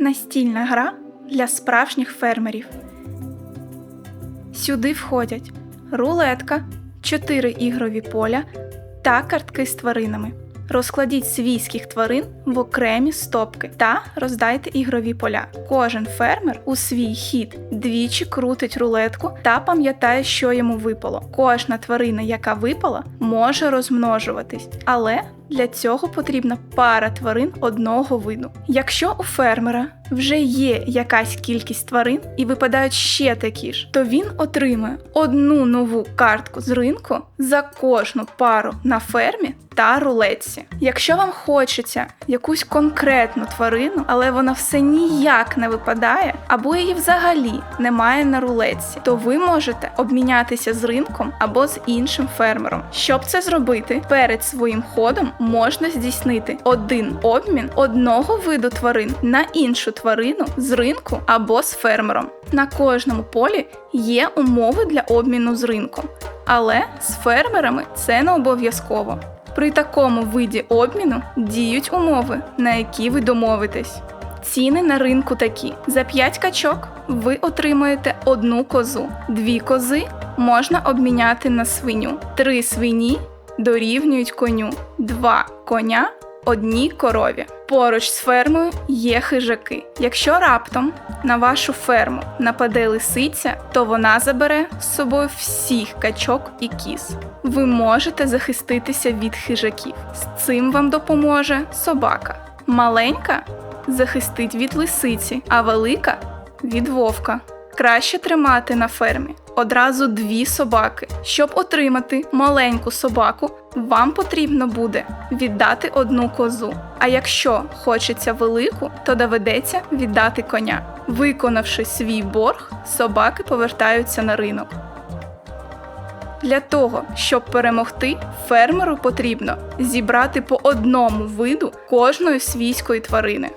Настільна гра для справжніх фермерів. Сюди входять рулетка, 4 ігрові поля та картки з тваринами. Розкладіть свійських тварин в окремі стопки та роздайте ігрові поля. Кожен фермер у свій хід двічі крутить рулетку та пам'ятає, що йому випало. Кожна тварина, яка випала, може розмножуватись, але для цього потрібна пара тварин одного виду. Якщо у фермера вже є якась кількість тварин і випадають ще такі ж, то він отримує одну нову картку з ринку за кожну пару на фермі та рулетці. Якщо вам хочеться якусь конкретну тварину, але вона все ніяк не випадає, або її взагалі немає на рулетці, то ви можете обмінятися з ринком або з іншим фермером. Щоб це зробити, перед своїм ходом можна здійснити один обмін одного виду тварин на іншу тварину з ринку або з фермером. На кожному полі є умови для обміну з ринком, але з фермерами це не обов'язково. При такому виді обміну діють умови, на які ви домовитесь. Ціни на ринку такі: за 5 качок ви отримуєте одну козу, дві кози можна обміняти на свиню, три свині дорівнюють коню, два коня одній корові. Поруч з фермою є хижаки. Якщо раптом на вашу ферму нападе лисиця, то вона забере з собою всіх качок і кіз. Ви можете захиститися від хижаків. З цим вам допоможе собака. Маленька захистить від лисиці, а велика від вовка. Краще тримати на фермі одразу дві собаки. Щоб отримати маленьку собаку, вам потрібно буде віддати одну козу. А якщо хочеться велику, то доведеться віддати коня. Виконавши свій борг, собаки повертаються на ринок. Для того, щоб перемогти, фермеру потрібно зібрати по одному виду кожної свійської тварини.